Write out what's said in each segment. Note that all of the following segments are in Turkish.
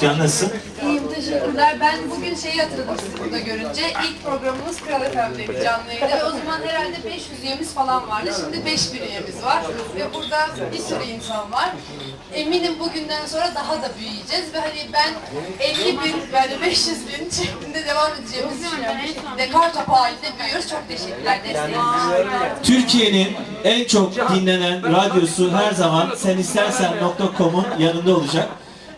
Can nasılsın? İyiyim teşekkürler. Ben bugün şeyi hatırladım sizi burada görünce. İlk programımız Kral FM'deydi canlı yayında o zaman herhalde 500 üyemiz falan vardı. Şimdi 5000 üyemiz var ve burada bir sürü insan var. Eminim bugünden sonra daha da büyüyeceğiz ve hani ben 50 bin yani 500 bin şeklinde devam edeceğimizi düşünüyorum. Şekilde kar topu halinde büyüyoruz. Çok teşekkürler desteğiniz. Türkiye'nin en çok dinlenen radyosu her zaman senistersen.com'un yanında olacak.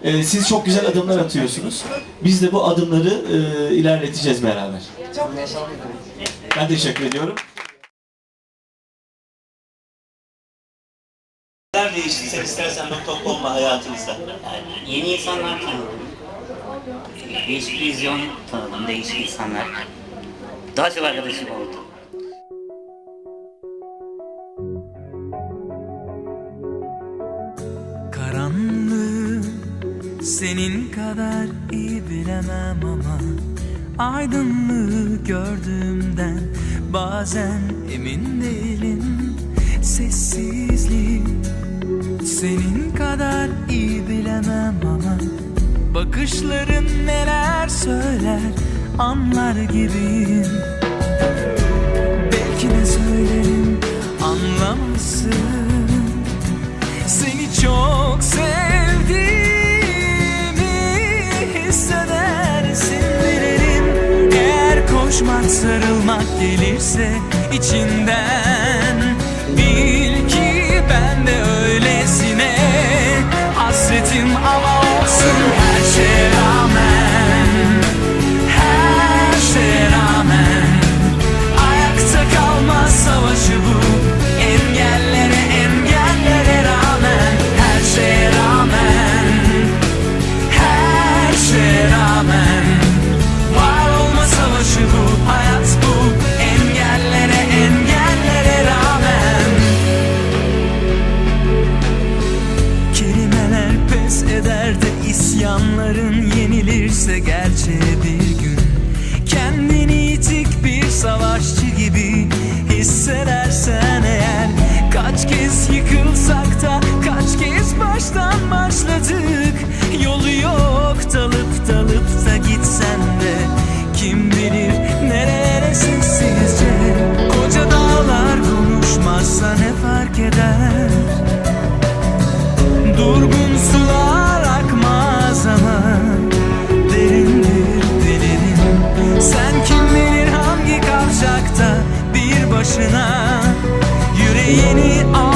Ee, siz çok güzel adımlar atıyorsunuz. Biz de bu adımları e, ilerleteceğiz beraber. Çok teşekkür ederim. Ben teşekkür ediyorum. Neler değişti senistersen.com'la hayatınızda? Yani yeni insanlar tanıdım. Değişik vizyon tanıdım, değişik insanlar. Daha çok arkadaşım oldu. Senin kadar iyi bilemem ama Aydınlığı gördüğümden bazen emin değilim. Sessizliği senin kadar iyi bilemem ama Bakışların neler söyler anlar gibiyim. Belki de söylerim anlamazsın gelirse içinden isyanların yenilirse gerçeğe bir gün. Kendini yitik bir savaşçı gibi hissedersen eğer Kaç kez yıkılsak da kaç kez baştan başladık. Yolu yok dalıp dalıp da gitsen de Kim bilir nerelere sessizce. Koca dağlar konuşmazsa ne fark eder? Sular başına. Yüreğini al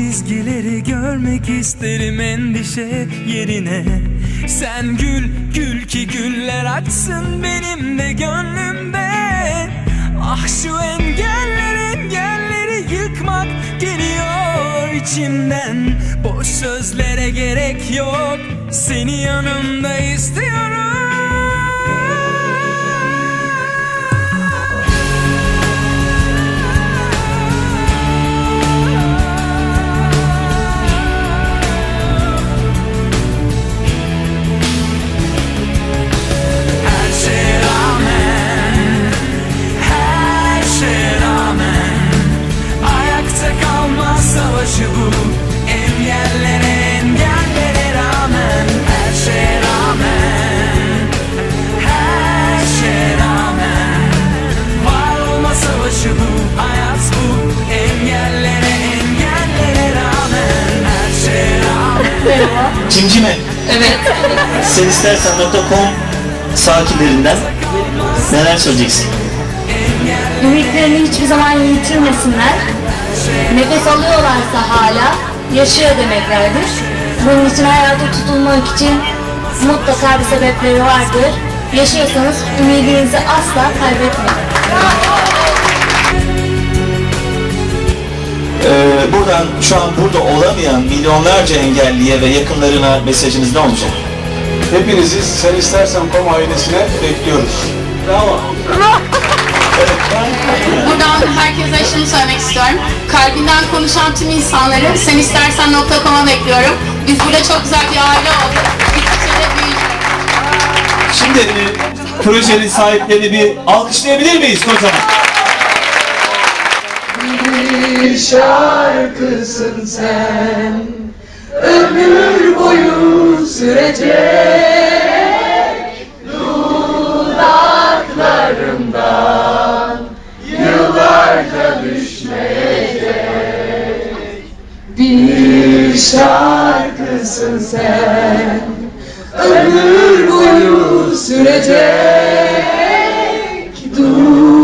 çizgileri görmek isterim endişe yerine. Sen gül, gül ki güller açsın benim de gönlümde. Ah şu engeller engelleri yıkmak geliyor içimden. Boş sözlere gerek yok seni yanımda istiyorum Cimcime. Evet. Senistersen.com sakinlerinden neler söyleyeceksin? Ümitlerini hiçbir zaman yitirmesinler. Nefes alıyorlarsa hala yaşıyor demeklerdir. Bunun için hayata tutunmak için mutlaka bir sebepleri vardır. Yaşıyorsanız ümidinizi asla kaybetmeyin. Ve buradan şu an burada olamayan milyonlarca engelliye ve yakınlarına mesajınız ne olacak? Hepinizi Sen İstersen Kom ailesine bekliyoruz. Bravo. Buradan herkese şunu söylemek istiyorum. Kalbinden konuşan tüm insanları sen istersen.com'a bekliyorum. Biz burada çok güzel bir aile olduk. De büyüyeceğiz. Şimdi e, projenin sahiplerini bir alkışlayabilir miyiz kocaman? Bir şarkısın sen. Ömür boyu sürecek Dudaklarımdan Yıllarca düşmeyecek. Bir şarkısın sen. Ömür boyu sürecek Dudaklarımdan